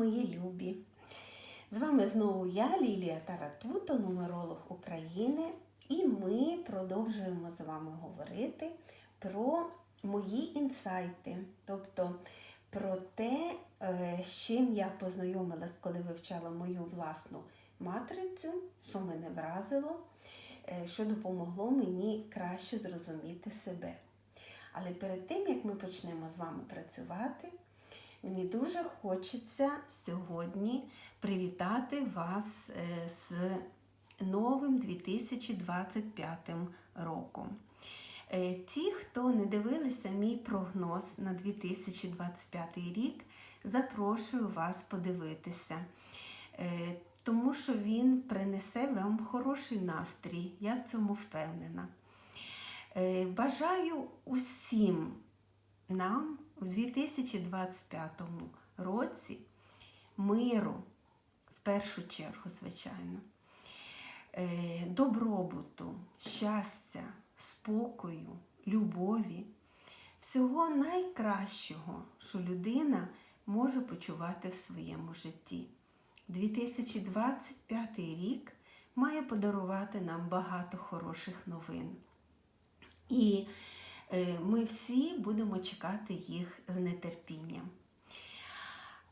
мої любі! З вами знову я, Лілія Таратуто, нумеролог України, і ми продовжуємо з вами говорити про мої інсайти, тобто про те, е, з чим я познайомилась, коли вивчала мою власну матрицю, що мене вразило, е, що допомогло мені краще зрозуміти себе. Але перед тим, як ми почнемо з вами працювати, Мені дуже хочеться сьогодні привітати вас е, з новим 2025 роком. Е, Ті, хто не дивилися мій прогноз на 2025 рік, запрошую вас подивитися, Е, тому що він принесе вам хороший настрій, я в цьому впевнена. Бажаю усім нам у 2025 році миру, в першу чергу, звичайно, е, добробуту, щастя, спокою, любові, всього найкращого, що людина може почувати в своєму житті. 2025 рік має подарувати нам багато хороших новин. І ми всі будемо чекати їх з нетерпінням.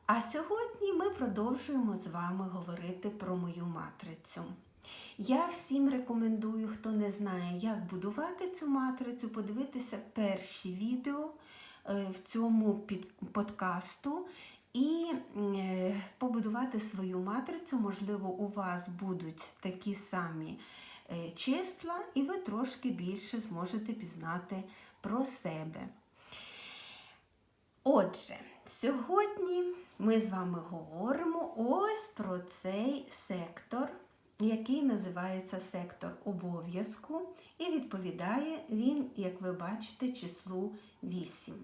А сьогодні ми продовжуємо з вами говорити про мою матрицю. Я всім рекомендую, хто не знає, як будувати цю матрицю, подивитися перші відео е, в цьому подкасту і е, побудувати свою матрицю. Можливо, у вас будуть такі самі е, числа, і ви трошки більше зможете пізнати про себе. Отже, сьогодні ми з вами говоримо ось про цей сектор, який називається сектор обов'язку, і відповідає він, як ви бачите, числу 8.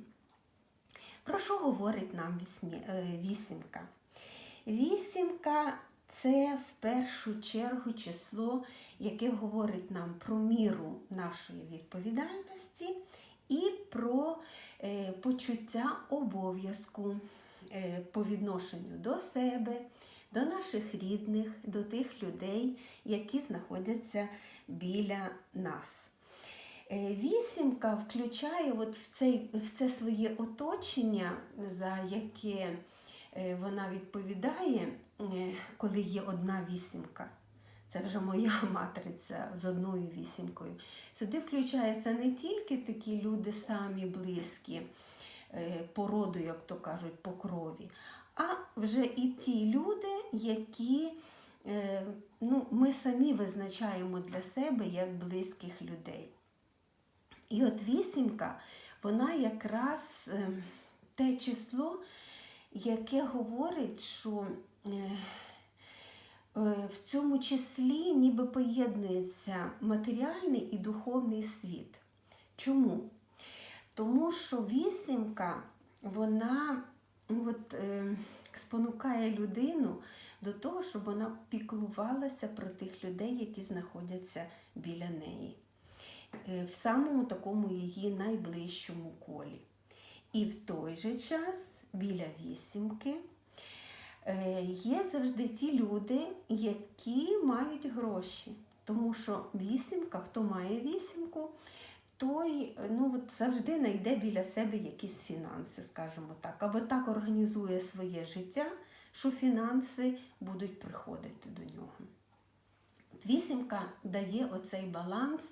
Про що говорить нам е, вісімка? Вісімка це в першу чергу число, яке говорить нам про міру нашої відповідальності і про е, почуття обов'язку е, по відношенню до себе, до наших рідних, до тих людей, які знаходяться біля нас. Е, Вісімка включає от в, цей, в це своє оточення, за яке вона відповідає, коли є одна вісімка. Це вже моя матриця з одною вісімкою. Сюди включаються не тільки такі люди самі близькі е, по роду, як то кажуть, по крові, а вже і ті люди, які е, ну, ми самі визначаємо для себе як близьких людей. І от вісімка, вона якраз е, те число, яке говорить, що в цьому числі ніби поєднується матеріальний і духовний світ. Чому? Тому що вісімка, вона ну, от, е, спонукає людину до того, щоб вона піклувалася про тих людей, які знаходяться біля неї е, в самому такому її найближчому колі. І в той же час біля вісімки е, є завжди ті люди, які мають гроші. Тому що вісімка, хто має вісімку, той ну, от завжди знайде біля себе якісь фінанси, скажімо так, або так організує своє життя, що фінанси будуть приходити до нього. Вісімка дає оцей баланс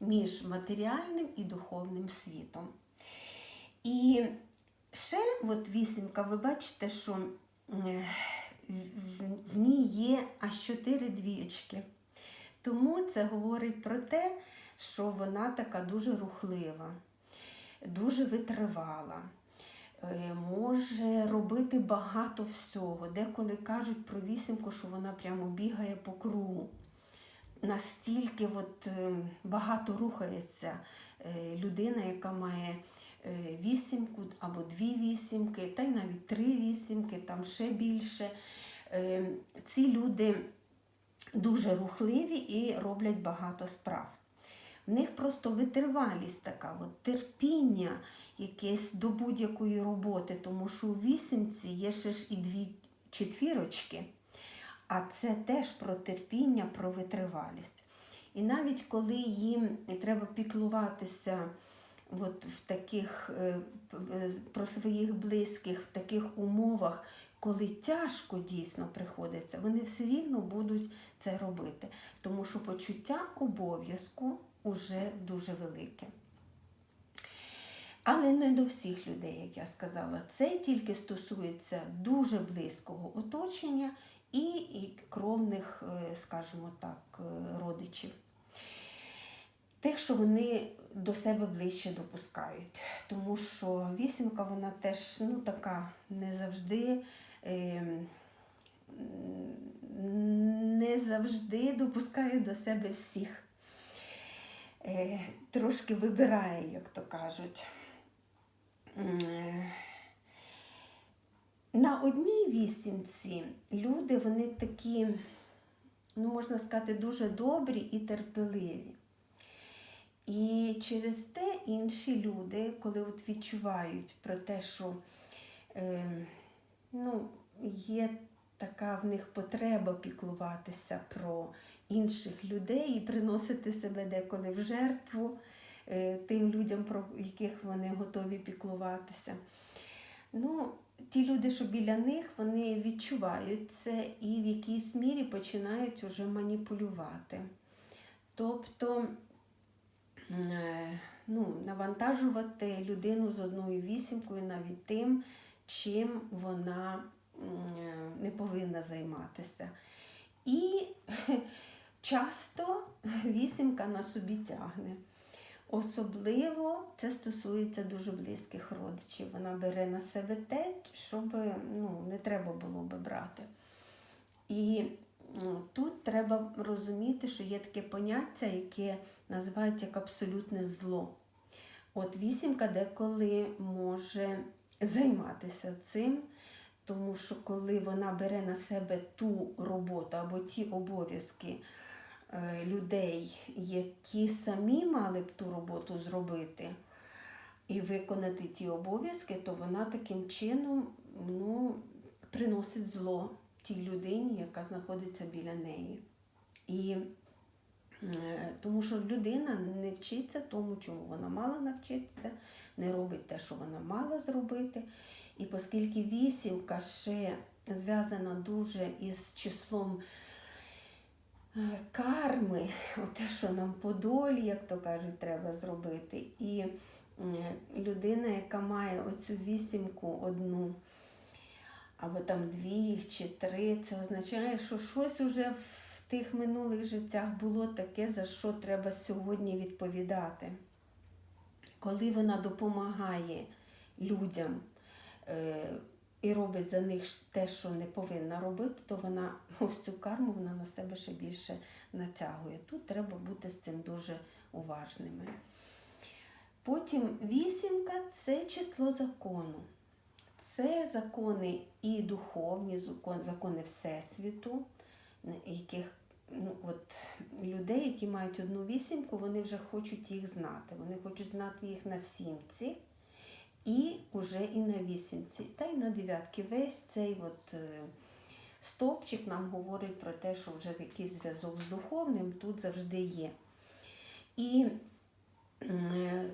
між матеріальним і духовним світом. І ще от вісімка, ви бачите, що е, в- в ній є аж чотири двічки. Тому це говорить про те, що вона така дуже рухлива, дуже витривала, е, може робити багато всього. Деколи кажуть про вісімку, що вона прямо бігає по кругу. Настільки от, е, багато рухається е, людина, яка має е, вісімку або дві вісімки, та й навіть три вісімки, там ще більше. Е, Ці люди дуже рухливі і роблять багато справ. В них просто витривалість така, от терпіння якесь до будь-якої роботи, тому що у вісімці є ще ж і дві четвірочки, а це теж про терпіння, про витривалість. І навіть коли їм треба піклуватися от в таких, е, е, про своїх близьких в таких умовах, коли тяжко дійсно приходиться, вони все рівно будуть це робити, тому що почуття обов'язку уже дуже велике. Але не до всіх людей, як я сказала. Це тільки стосується дуже близького оточення і, кровних, е, скажімо так, родичів. Тих, що вони до себе ближче допускають. Тому що вісімка, вона теж ну, така не завжди. Е, не завжди допускає до себе всіх. Е, трошки вибирає, як то кажуть. Е, На одній вісімці люди вони такі, ну можна сказати, дуже добрі і терпеливі. І через те інші люди, коли от відчувають про те, що е, ну, є така в них потреба піклуватися про інших людей і приносити себе деколи в жертву е, тим людям, про яких вони готові піклуватися. Ну, ті люди, що біля них, вони відчувають це і в якійсь мірі починають вже маніпулювати. Тобто ну, навантажувати людину з одною вісімкою навіть тим, чим вона е, не повинна займатися. І часто вісімка на собі тягне. Особливо це стосується дуже близьких родичів. Вона бере на себе те, щоб ну, не треба було би брати. І тут треба розуміти, що є таке поняття, яке називають як абсолютне зло. От вісімка деколи може займатися цим, тому що коли вона бере на себе ту роботу або ті обов'язки е, людей, які самі мали б ту роботу зробити і виконати ті обов'язки, то вона таким чином ну, приносить зло тій людині, яка знаходиться біля неї. І е, тому що людина не вчиться тому, чому вона мала навчитися, не робить те, що вона мала зробити. І оскільки вісімка ще зв'язана дуже із числом е, карми, те, що нам по долі, як то кажуть, треба зробити. І людина, яка має оцю вісімку одну, або там дві чи три, це означає, що щось уже в тих минулих життях було таке, за що треба сьогодні відповідати. Коли вона допомагає людям е, і робить за них те, що не повинна робити, то вона ось цю карму вона на себе ще більше натягує. Тут треба бути з цим дуже уважними. Потім вісімка це число закону. Це закони і духовні, закони Всесвіту, яких ну, от, людей, які мають одну вісімку, вони вже хочуть їх знати. Вони хочуть знати їх на сімці і вже і на вісімці, та й на дев'ятки. Весь цей от, е, стовпчик нам говорить про те, що вже якийсь зв'язок з духовним тут завжди є. І е,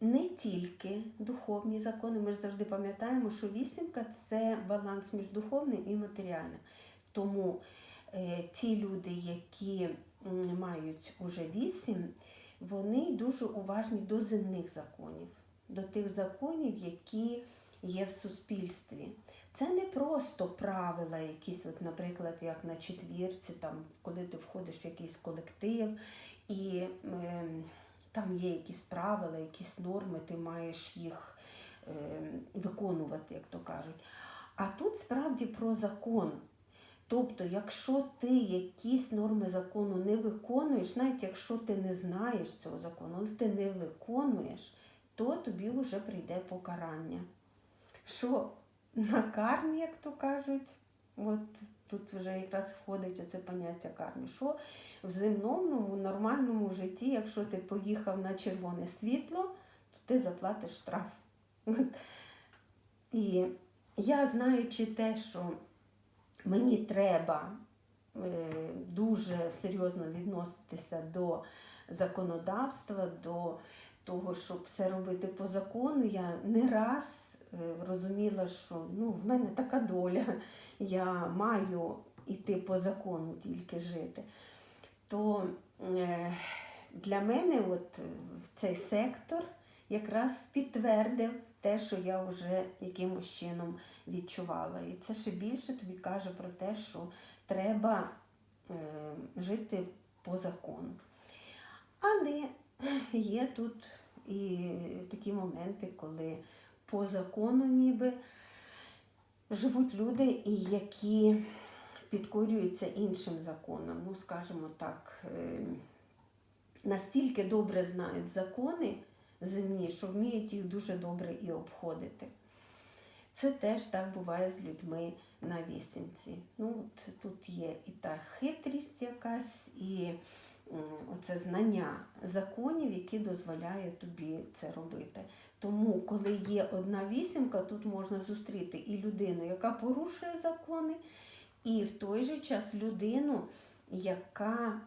не тільки духовні закони, ми ж завжди пам'ятаємо, що вісімка це баланс між духовним і матеріальним. Тому е, ті люди, які мають уже вісім, вони дуже уважні до земних законів, до тих законів, які є в суспільстві. Це не просто правила, якісь, от, наприклад, як на четвірці, там, коли ти входиш в якийсь колектив і е, там є якісь правила, якісь норми, ти маєш їх е, виконувати, як то кажуть. А тут справді про закон. Тобто, якщо ти якісь норми закону не виконуєш, навіть якщо ти не знаєш цього закону, але ти не виконуєш, то тобі вже прийде покарання. Що на кармі, як то кажуть, от тут вже якраз входить оце поняття карми. Що в земному нормальному житті, якщо ти поїхав на червоне світло, то ти заплатиш штраф. І я знаючи те, що мені треба е, дуже серйозно відноситися до законодавства, до того, щоб все робити по закону. Я не раз розуміла, що ну, в мене така доля, я маю іти по закону тільки жити. То е, для мене от е, цей сектор якраз підтвердив те, що я вже якимось чином відчувала. І це ще більше тобі каже про те, що треба е, жити по закону. Але є тут і такі моменти, коли по закону ніби живуть люди, які підкорюються іншим законам. Ну, скажімо так, е, настільки добре знають закони земні, що вміють їх дуже добре і обходити. Це теж так буває з людьми на вісімці. Ну, тут є і та хитрість якась, і оце знання законів, які дозволяють тобі це робити. Тому, коли є одна вісімка, тут можна зустріти і людину, яка порушує закони, і в той же час людину, яка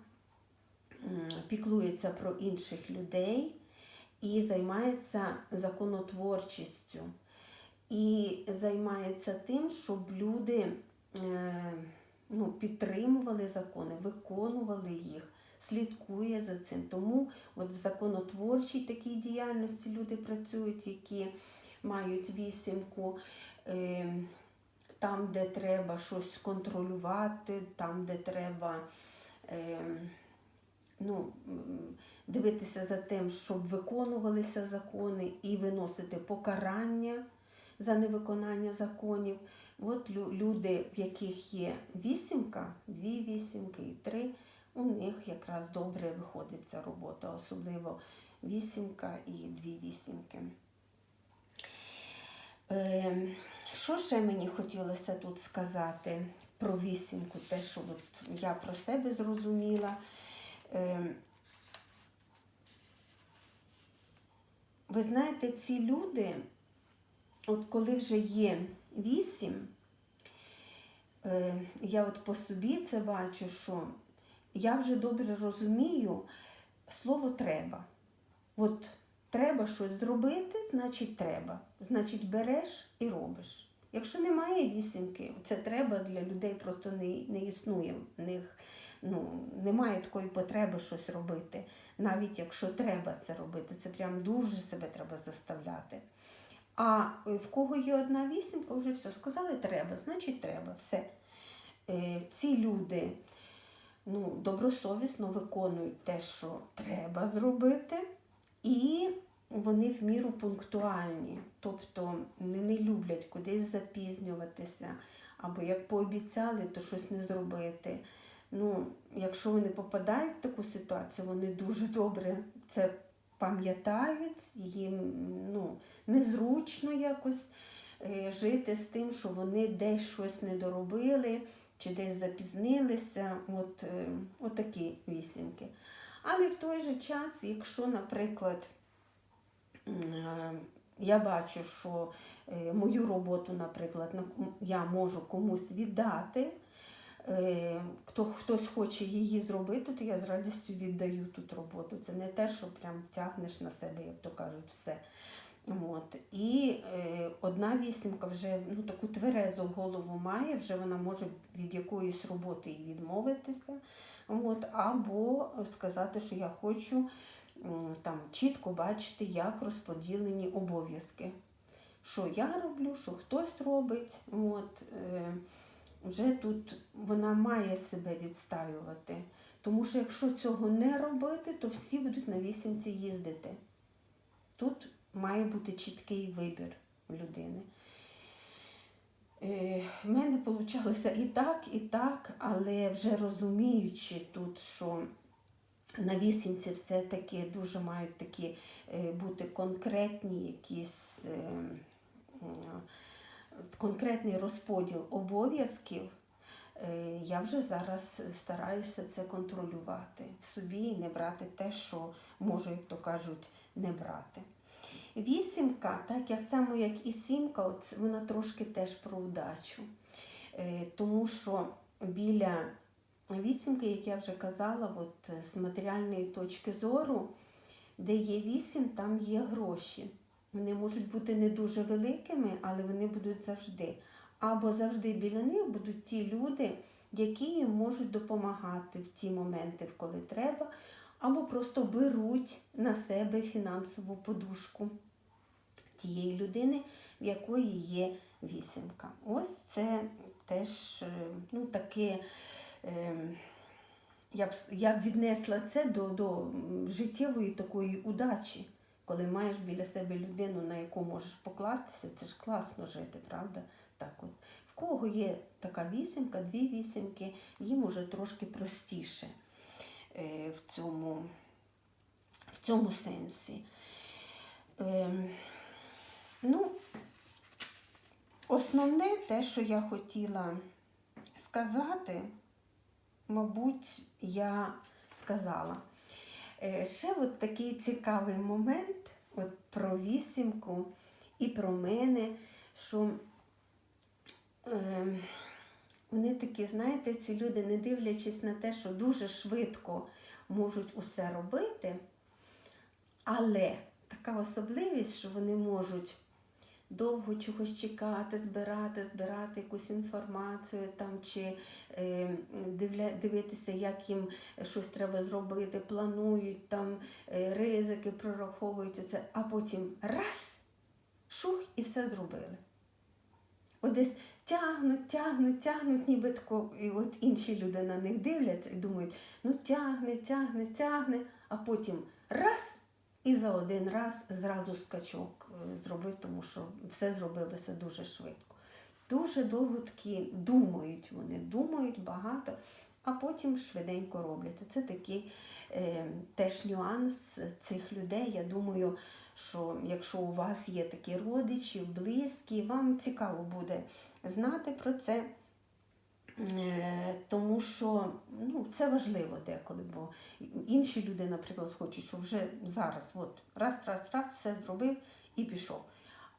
піклується про інших людей і займається законотворчістю. І займається тим, щоб люди е, ну, підтримували закони, виконували їх, слідкує за цим. Тому от в законотворчій такій діяльності люди працюють, які мають вісімку. Е, там, де треба щось контролювати, там, де треба е, ну, дивитися за тим, щоб виконувалися закони і виносити покарання за невиконання законів. От люди, в яких є вісімка, дві вісімки і три, у них якраз добре виходить ця робота, особливо вісімка і дві вісімки. Е, що ще мені хотілося тут сказати про вісімку, те, що от я про себе зрозуміла. Е, ви знаєте, ці люди, от коли вже є вісім, е, я от по собі це бачу, що я вже добре розумію слово треба. От треба щось зробити, значить треба. Значить, береш і робиш. Якщо немає вісімки, це треба для людей просто не, не існує. В них ну, немає такої потреби щось робити. Навіть якщо треба це робити, це прям дуже себе треба заставляти. А в кого є одна вісімка, вже все сказали, треба, значить треба. Все. Е, Ці люди ну, добросовісно виконують те, що треба зробити, і вони в міру пунктуальні, тобто вони не люблять кудись запізнюватися, або як пообіцяли, то щось не зробити. Ну, якщо вони попадають в таку ситуацію, вони дуже добре це пам'ятають, їм ну, незручно якось е, жити з тим, що вони десь щось не доробили чи десь запізнилися. От, е, от такі вісімки. Але в той же час, якщо, наприклад, е, я бачу, що е, мою роботу, наприклад, я можу комусь віддати, хто, хтось хоче її зробити, то я з радістю віддаю тут роботу. Це не те, що прям тягнеш на себе, як то кажуть, все. От. І е, одна вісімка вже ну, таку тверезу голову має, вже вона може від якоїсь роботи і відмовитися. От, або сказати, що я хочу там, чітко бачити, як розподілені обов'язки. Що я роблю, що хтось робить. От, е, вже тут вона має себе відставювати. Тому що якщо цього не робити, то всі будуть на вісімці їздити. Тут має бути чіткий вибір у людини. Е, В мене вийшло і так, і так, але вже розуміючи тут, що на вісімці все-таки дуже мають такі е, бути конкретні якісь е, конкретний розподіл обов'язків, я вже зараз стараюся це контролювати в собі і не брати те, що можу, як то кажуть, не брати. Вісімка, так як само як і сімка, вона трошки теж про удачу. Е, Тому що біля вісімки, як я вже казала, от е, з матеріальної точки зору, де є вісім, там є гроші. Вони можуть бути не дуже великими, але вони будуть завжди. Або завжди біля них будуть ті люди, які їм можуть допомагати в ті моменти, коли треба, або просто беруть на себе фінансову подушку тієї людини, в якої є вісімка. Ось це теж е, ну, таке. е, Я б, я б віднесла це до, до життєвої такої удачі, коли маєш біля себе людину, на яку можеш покластися, це ж класно жити, правда? Так от. В кого є така вісімка, дві вісімки, їм уже трошки простіше в, цьому, в цьому сенсі. Ем, ну, основне те, що я хотіла сказати, мабуть, я сказала. Е, Ще от такий цікавий момент от про вісімку і про мене, що е, вони такі, знаєте, ці люди, не дивлячись на те, що дуже швидко можуть усе робити, але така особливість, що вони можуть довго чогось чекати, збирати, збирати якусь інформацію там, чи е, дивитися, як їм щось треба зробити, планують там е, ризики, прораховують оце, а потім раз, шух і все зробили. От десь тягнуть, тягнуть, тягнуть, ніби тако, і от інші люди на них дивляться і думають, ну тягне, тягне, тягне, а потім раз і за один раз зразу скачок е, зробив, тому що все зробилося дуже швидко. Дуже довго такі думають вони, думають багато, а потім швиденько роблять. Це такий е, теж нюанс цих людей. Я думаю, що якщо у вас є такі родичі, близькі, вам цікаво буде знати про це. Е, Тому що ну, це важливо деколи, бо інші люди, наприклад, хочуть, що вже зараз, от, раз, раз, раз, все зробив і пішов.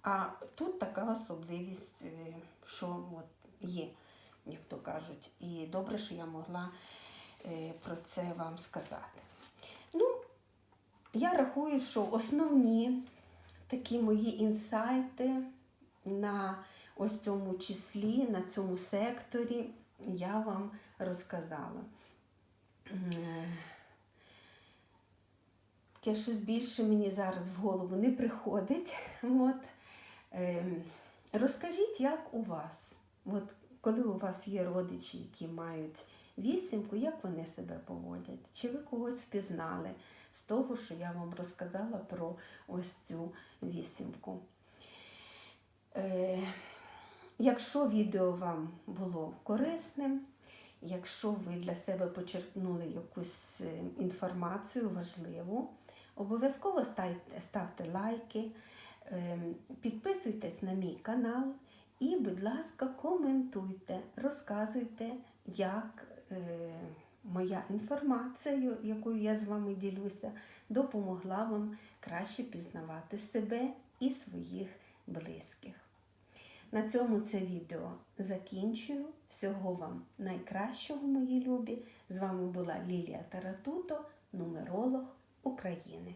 А тут така особливість, е, що от є, як то кажуть. І добре, що я могла е, про це вам сказати. Ну, я рахую, що основні такі мої інсайти на ось цьому числі, на цьому секторі я вам розказала. Е, Таке щось більше мені зараз в голову не приходить. От. Ем, Розкажіть, як у вас? От коли у вас є родичі, які мають вісімку, як вони себе поводять? Чи ви когось впізнали з того, що я вам розказала про ось цю вісімку? Е, Якщо відео вам було корисним, якщо ви для себе почерпнули якусь е, інформацію важливу, обов'язково ставте, лайки, е, підписуйтесь на мій канал і, будь ласка, коментуйте, розказуйте, як моя інформація, якою я з вами ділюся, допомогла вам краще пізнавати себе і своїх близьких. На цьому це відео закінчую. Всього вам найкращого, мої любі. З вами була Лілія Таратуто, нумеролог України.